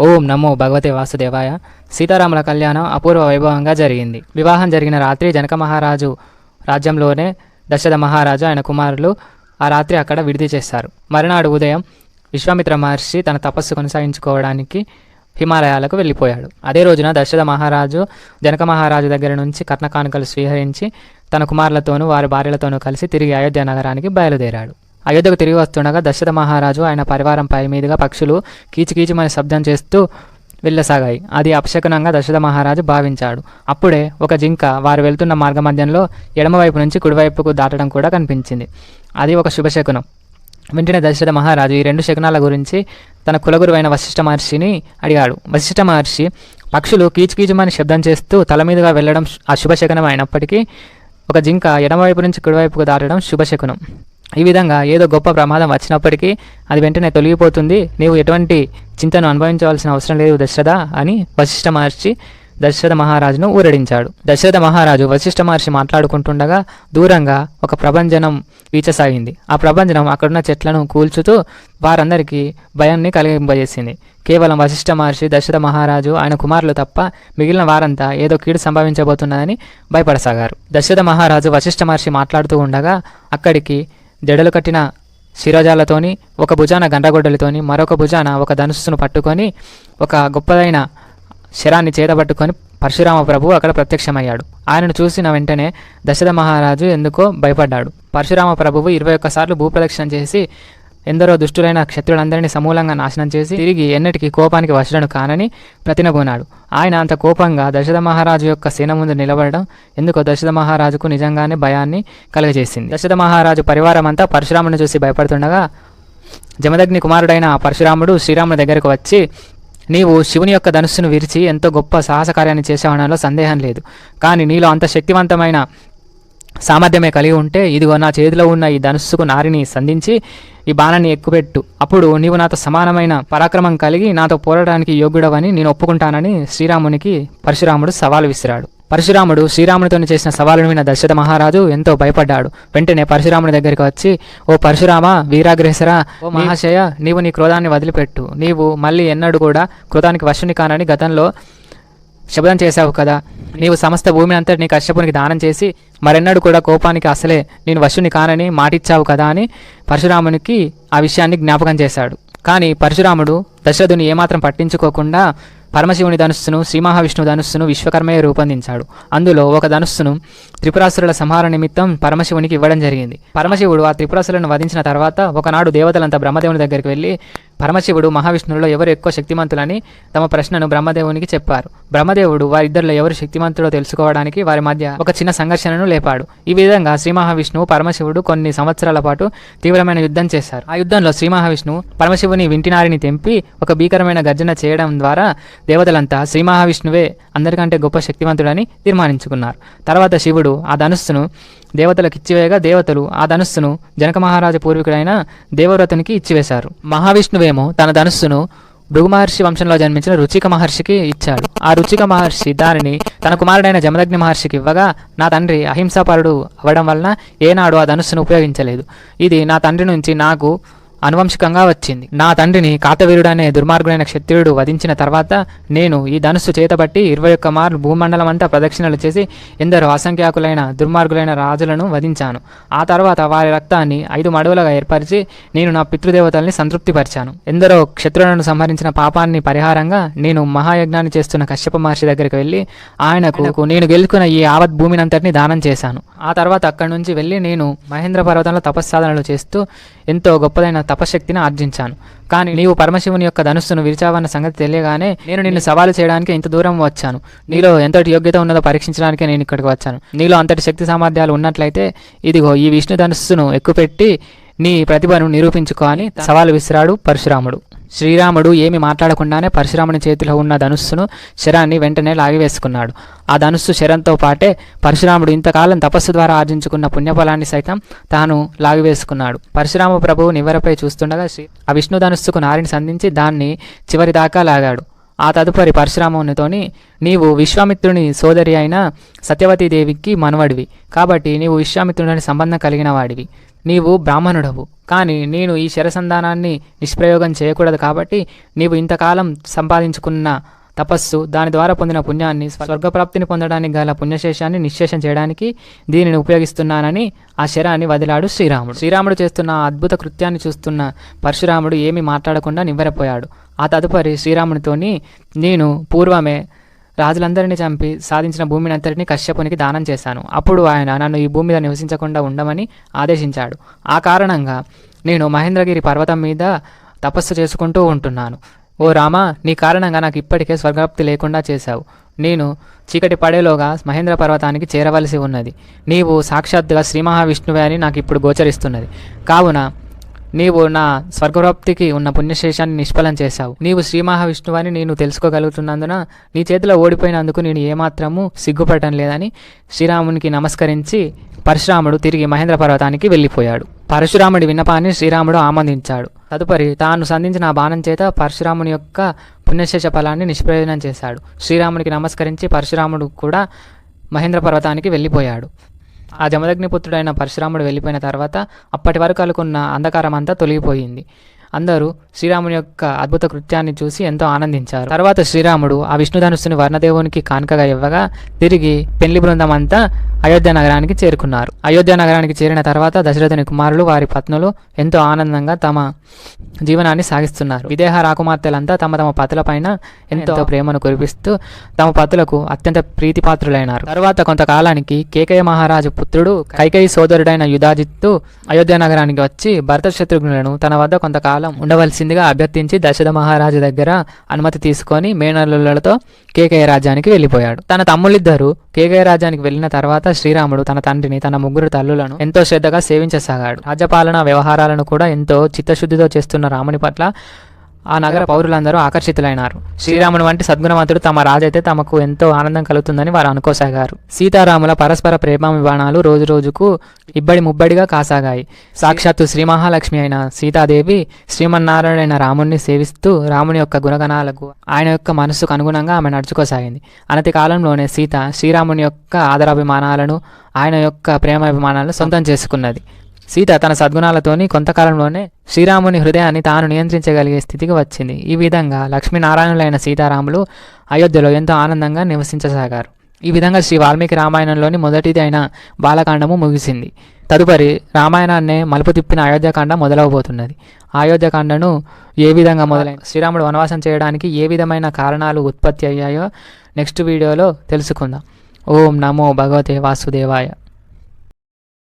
ఓం నమో భగవతే వాసుదేవాయ. సీతారాముల కళ్యాణం అపూర్వ వైభవంగా జరిగింది. వివాహం జరిగిన రాత్రి జనక మహారాజు రాజ్యంలోనే దశరథ మహారాజు ఆయన కుమారులు ఆ రాత్రి అక్కడ విడిది చేశారు. మరునాడు ఉదయం విశ్వామిత్ర మహర్షి తన తపస్సు కొనసాగించుకోవడానికి హిమాలయాలకు వెళ్ళిపోయాడు. అదే రోజున దశరథ మహారాజు జనక మహారాజు దగ్గర నుంచి కట్నకానుకలు స్వీకరించి తన కుమారులతోనూ వారి భార్యలతోనూ కలిసి తిరిగి అయోధ్య నగరానికి బయలుదేరాడు. అయోధ్యకు తిరిగి వస్తుండగా దశరథ మహారాజు ఆయన పరివారం పై మీదుగా పక్షులు కీచుకీచుమని శబ్దం చేస్తూ వెళ్ళసాగాయి. అది అపశకునంగా దశరథ మహారాజు భావించాడు. అప్పుడే ఒక జింక వారు వెళ్తున్న మార్గ మధ్యంలో ఎడమవైపు నుంచి కుడివైపుకు దాటడం కూడా కనిపించింది. అది ఒక శుభశకునం వెంటనే దశరథ మహారాజు ఈ రెండు శకునాల గురించి తన కులగురువైన వశిష్ఠ మహర్షిని అడిగాడు. వశిష్ఠ మహర్షి పక్షులు కీచుకీచుమని శబ్దం చేస్తూ తల మీదుగా వెళ్ళడం అశుభశకునం అయినప్పటికీ ఒక జింక ఎడమవైపు నుంచి కుడివైపుకు దాటడం శుభశకునం ఈ విధంగా ఏదో గొప్ప ప్రమాదం వచ్చినప్పటికీ అది వెంటనే తొలగిపోతుంది. నీవు ఎటువంటి చింతను అనుభవించవలసిన అవసరం లేదు దశరథ అని వశిష్ఠ మహర్షి దశరథ మహారాజును ఊరడించాడు. దశరథ మహారాజు వశిష్ఠ మహర్షి మాట్లాడుకుంటుండగా దూరంగా ఒక ప్రభంజనం వీచసాగింది. ఆ ప్రభంజనం అక్కడున్న చెట్లను కూల్చుతూ వారందరికీ భయాన్ని కలిగింపజేసింది. కేవలం వశిష్ఠ మహర్షి దశరథ మహారాజు ఆయన కుమారులు తప్ప మిగిలిన వారంతా ఏదో కీడు సంభవించబోతున్నదని భయపడసాగారు. దశరథ మహారాజు వశిష్ఠ మహర్షి మాట్లాడుతూ ఉండగా అక్కడికి జడలు కట్టిన శిరోజాలతోని ఒక భుజాన గండ్రగొడ్డలతోని మరొక భుజాన ఒక ధనుస్సును పట్టుకొని ఒక గొప్పదైన శరాన్ని చేతబట్టుకొని పరశురామ ప్రభు అక్కడ ప్రత్యక్షమయ్యాడు. ఆయనను చూసిన వెంటనే దశరథ మహారాజు ఎందుకో భయపడ్డాడు. పరశురామ ప్రభువు ఇరవై ఒక్కసార్లు భూప్రదక్షిణ చేసి ఎందరో దుష్టులైన క్షత్రులందరినీ సమూలంగా నాశనం చేసి తిరిగి ఎన్నటికీ కోపానికి వశుడను కానని ప్రతినబోనాడు. ఆయన అంత కోపంగా దశరథ మహారాజు యొక్క సేన ముందు నిలబడడం ఎందుకో దశరథ మహారాజుకు నిజంగానే భయాన్ని కలుగజేసింది. దశరథ మహారాజు పరివారం అంతా పరశురాముని చూసి భయపడుతుండగా జమదగ్ని కుమారుడైన పరశురాముడు శ్రీరాముని దగ్గరకు వచ్చి నీవు శివుని యొక్క ధనుస్సును విరిచి ఎంతో గొప్ప సాహస కార్యాన్ని చేసావనలో సందేహం లేదు. కానీ నీలో అంత శక్తివంతమైన సామర్థ్యమే కలిగి ఉంటే ఇదిగో నా చేతిలో ఉన్న ఈ ధనుస్సుకు నారిని సంధించి ఈ బాణాన్ని ఎక్కుపెట్టు. అప్పుడు నీవు నాతో సమానమైన పరాక్రమం కలిగి నాతో పోరాడడానికి యోగ్యుడవని నేను ఒప్పుకుంటానని శ్రీరామునికి పరశురాముడు సవాలు విసిరాడు. పరశురాముడు శ్రీరామునితో చేసిన సవాలును విన్న దశరథ మహారాజు ఎంతో భయపడ్డాడు. వెంటనే పరశురాముని దగ్గరికి వచ్చి ఓ పరశురామ వీరాగ్రేసరా ఓ మహాశయ నీవు నీ క్రోధాన్ని వదిలిపెట్టు. నీవు మళ్ళీ ఎన్నడూ కూడా క్రోధానికి వశుని కానని గతంలో శబ్దం చేశావు కదా. నీవు సమస్త భూమిని అంతటి నీ కశ్యపునికి దానం చేసి మరెన్నడూ కూడా కోపానికి అసలే నేను వశుని కానని మాటిచ్చావు కదా అని పరశురామునికి ఆ విషయాన్ని జ్ఞాపకం చేశాడు. కానీ పరశురాముడు దశరథుని ఏమాత్రం పట్టించుకోకుండా పరమశివుని ధనుస్సును శ్రీ మహావిష్ణువు ధనుస్సును విశ్వకర్మయ్య రూపొందించాడు. అందులో ఒక ధనుస్సును త్రిపురాసురుల సంహార నిమిత్తం పరమశివునికి ఇవ్వడం జరిగింది. పరమశివుడు ఆ త్రిపురాసులను వధించిన తర్వాత ఒకనాడు దేవతలంతా బ్రహ్మదేవుని దగ్గరికి వెళ్ళి పరమశివుడు మహావిష్ణువులో ఎవరు ఎక్కువ శక్తిమంతులని తమ ప్రశ్నను బ్రహ్మదేవునికి చెప్పారు. బ్రహ్మదేవుడు వారిద్దరిలో ఎవరు శక్తిమంతుడో తెలుసుకోవడానికి వారి మధ్య ఒక చిన్న సంఘర్షణను లేపాడు. ఈ విధంగా శ్రీ మహావిష్ణువు పరమశివుడు కొన్ని సంవత్సరాల పాటు తీవ్రమైన యుద్ధం చేశారు. ఆ యుద్ధంలో శ్రీ మహావిష్ణువు పరమశివుని వింటినారిని తెంపి ఒక భీకరమైన గర్జన చేయడం ద్వారా దేవతలంతా శ్రీ మహావిష్ణువే అందరికంటే గొప్ప శక్తివంతుడని తీర్మానించుకున్నారు. తర్వాత శివుడు ఆ ధనుస్సును దేవతలకు ఇచ్చివేయగా దేవతలు ఆ ధనుస్సును జనక మహారాజు పూర్వీకుడైన దేవవ్రతునికి ఇచ్చివేశారు. మహావిష్ణువేమో తన ధనుస్సును భృగు మహర్షి వంశంలో జన్మించిన రుచిక మహర్షికి ఇచ్చాడు. ఆ రుచిక మహర్షి దానిని తన కుమారుడైన జమదగ్ని మహర్షికి ఇవ్వగా నా తండ్రి అహింసాపరుడు అవ్వడం వలన ఏనాడు ఆ ధనుస్సును ఉపయోగించలేదు. ఇది నా తండ్రి నుంచి నాకు అనువంశికంగా వచ్చింది. నా తండ్రిని కాతవీరుడు అనే దుర్మార్గుడైన క్షత్రియుడు వధించిన తర్వాత నేను ఈ ధనుస్సు చేతబట్టి ఇరవై ఒక్క మార్లు భూమండలం అంతా ప్రదక్షిణలు చేసి ఎందరో అసంఖ్యాకులైన దుర్మార్గులైన రాజులను వధించాను. ఆ తర్వాత వారి రక్తాన్ని ఐదు మడువులుగా ఏర్పరిచి నేను నా పితృదేవతల్ని సంతృప్తిపరిచాను. ఎందరో క్షత్రులను సంహరించిన పాపాన్ని పరిహారంగా నేను మహాయజ్ఞాన్ని చేస్తున్న కశ్యప మహర్షి దగ్గరికి వెళ్ళి ఆయనకు నేను గెలుచుకున్న ఈ యావత్ భూమినంతటిని దానం చేశాను. ఆ తర్వాత అక్కడి నుంచి వెళ్ళి నేను మహేంద్ర పర్వతంలో తపస్సాధనలు చేస్తూ ఎంతో గొప్పదైన తపశక్తిని ఆర్జించాను. కానీ నీవు పరమశివుని యొక్క ధనుస్సును విరిచావన్న సంగతి తెలియగానే నేను నిన్ను సవాలు చేయడానికి ఇంత దూరం వచ్చాను. నీలో ఎంతటి యోగ్యత ఉన్నదో పరీక్షించడానికే నేను ఇక్కడికి వచ్చాను. నీలో అంతటి శక్తి సామర్థ్యాలు ఉన్నట్లయితే ఇదిగో ఈ విష్ణు ధనుస్సును ఎక్కుపెట్టి నీ ప్రతిభను నిరూపించుకో అని సవాలు విసిరాడు పరశురాముడు. శ్రీరాముడు ఏమి మాట్లాడకుండానే పరశురాముని చేతిలో ఉన్న ధనుస్సును శరాన్ని వెంటనే లాగివేసుకున్నాడు. ఆ ధనుస్సు శరంతో పాటే పరశురాముడు ఇంతకాలం తపస్సు ద్వారా ఆర్జించుకున్న పుణ్యఫలాన్ని సైతం తాను లాగివేసుకున్నాడు. పరశురామ ప్రభువు నివరపై చూస్తుండగా శ్రీ ఆ విష్ణు ధనుస్సుకు నారిని సంధించి దాన్ని చివరి దాకా లాగాడు. ఆ తదుపరి పరశురామునితోని నీవు విశ్వామిత్రుని సోదరి అయిన సత్యవతీదేవికి మనవడివి. కాబట్టి నీవు విశ్వామిత్రుని సంబంధం కలిగిన వాడివి. నీవు బ్రాహ్మణుడవు. కానీ నేను ఈ శరసంధానాన్ని నిష్ప్రయోగం చేయకూడదు కాబట్టి నీవు ఇంతకాలం సంపాదించుకున్న తపస్సు దాని ద్వారా పొందిన పుణ్యాన్ని స్వర్గప్రాప్తిని పొందడానికి గల పుణ్యశేషాన్ని నిశ్శేషం చేయడానికి దీనిని ఉపయోగిస్తున్నానని ఆ శరాన్ని వదిలాడు శ్రీరాముడు. శ్రీరాముడు చేస్తున్న అద్భుత కృత్యాన్ని చూస్తున్న పరశురాముడు ఏమీ మాట్లాడకుండా నివ్వెరపోయాడు. ఆ తదుపరి శ్రీరామునితోని నేను పూర్వమే రాజులందరినీ చంపి సాధించిన భూమిని అంతటిని కశ్యపునికి దానం చేశాను. అప్పుడు ఆయన నన్ను ఈ భూమి మీద నివసించకుండా ఉండమని ఆదేశించాడు. ఆ కారణంగా నేను మహేంద్రగిరి పర్వతం మీద తపస్సు చేసుకుంటూ ఉంటున్నాను. ఓ రామా నీ కారణంగా నాకు ఇప్పటికే స్వర్గప్తి లేకుండా చేశావు. నేను చీకటి పడేలోగా మహేంద్ర పర్వతానికి చేరవలసి ఉన్నది. నీవు సాక్షాత్తుగా శ్రీ మహావిష్ణువే అని నాకు ఇప్పుడు గోచరిస్తున్నది. కావున నీవు నా స్వర్గప్రాప్తికి ఉన్న పుణ్యశేషాన్ని నిష్ఫలం చేశావు. నీవు శ్రీ మహావిష్ణువని నేను తెలుసుకోగలుగుతున్నందున నీ చేతిలో ఓడిపోయినందుకు నేను ఏమాత్రము సిగ్గుపడటం లేదని శ్రీరామునికి నమస్కరించి పరశురాముడు తిరిగి మహేంద్ర పర్వతానికి వెళ్ళిపోయాడు. పరశురాముడి విన్నపాన్ని శ్రీరాముడు ఆమోదించాడు. తదుపరి తాను సంధించిన ఆ బాణం చేత పరశురాముని యొక్క పుణ్యశేష ఫలాన్ని నిష్ప్రయోజనం చేశాడు. శ్రీరామునికి నమస్కరించి పరశురాముడు కూడా మహేంద్ర పర్వతానికి వెళ్ళిపోయాడు. ఆ జమదగ్నిపుత్రుడైన పరశురాముడు వెళ్ళిపోయిన తర్వాత అప్పటి వరకు అనుకున్న అంధకారం అంతా తొలగిపోయింది. అందరూ శ్రీరాముని యొక్క అద్భుత కృత్యాన్ని చూసి ఎంతో ఆనందించారు. తర్వాత శ్రీరాముడు ఆ విష్ణుధనుస్సుని వర్ణదేవునికి కానుకగా ఇవ్వగా తిరిగి పెళ్ళి బృందం అంతా అయోధ్య నగరానికి చేరుకున్నారు. అయోధ్య నగరానికి చేరిన తర్వాత దశరథుని కుమారులు వారి పత్నులు ఎంతో ఆనందంగా తమ జీవనాన్ని సాగిస్తున్నారు. విదేహ రాకుమార్తెలంతా తమ తమ పతులపైన ఎంతో ప్రేమను కురిపిస్తూ తమ పతులకు అత్యంత ప్రీతిపాత్రులైనారు. తర్వాత కొంతకాలానికి కేకయ్య మహారాజు పుత్రుడు కైకేయి సోదరుడైన యుధాజిత్తు అయోధ్య నగరానికి వచ్చి భరత శత్రుఘ్నులను తన వద్ద కొంతకాలం ఉండవలసిందిగా అభ్యర్థించి దశరథ మహారాజు దగ్గర అనుమతి తీసుకొని మేనల్లులతో కేకయ రాజ్యానికి వెళ్ళిపోయాడు. తన తమ్ముళ్ళిద్దరూ కేకయ రాజ్యానికి వెళ్ళిన తర్వాత శ్రీరాముడు తన తండ్రిని తన ముగ్గురు తల్లులను ఎంతో శ్రద్ధగా సేవించసాగాడు. రాజ్యపాలన వ్యవహారాలను కూడా ఎంతో చిత్తశుద్ధితో చేస్తున్న రాముని పట్ల ఆ నగర పౌరులందరూ ఆకర్షితులైనారు. శ్రీరాముని వంటి సద్గుణవంతుడు తమ రాజైతే తమకు ఎంతో ఆనందం కలుగుతుందని వారు అనుకోసాగారు. సీతారాముల పరస్పర ప్రేమాభిమానాలు రోజు రోజుకు ఇబ్బడి ముబ్బడిగా కాసాగాయి. సాక్షాత్తు శ్రీ మహాలక్ష్మి అయిన సీతాదేవి శ్రీమన్నారాయణ రాముణ్ణి సేవిస్తూ రాముని యొక్క గుణగణాలకు ఆయన యొక్క మనస్సుకు అనుగుణంగా ఆమె నడుచుకోసాగింది. అనతి కాలంలోనే సీత శ్రీరాముని యొక్క ఆదరాభిమానాలను ఆయన యొక్క ప్రేమాభిమానాలను సొంతం చేసుకున్నది. సీత తన సద్గుణాలతోని కొంతకాలంలోనే శ్రీరాముని హృదయాన్ని తాను నియంత్రించగలిగే స్థితికి వచ్చింది. ఈ విధంగా లక్ష్మీనారాయణులైన సీతారాములు అయోధ్యలో ఎంతో ఆనందంగా నివసించసాగారు. ఈ విధంగా శ్రీ వాల్మీకి రామాయణంలోని మొదటిది అయిన బాలకాండము ముగిసింది. తదుపరి రామాయణాన్నే మలుపు తిప్పిన అయోధ్యకాండ మొదలవబోతున్నది. అయోధ్యకాండను ఏ విధంగా మొదలైన శ్రీరాముడు వనవాసం చేయడానికి ఏ విధమైన కారణాలు ఉత్పత్తి అయ్యాయో నెక్స్ట్ వీడియోలో తెలుసుకుందాం. ఓం నమో భగవతే వాసుదేవాయ.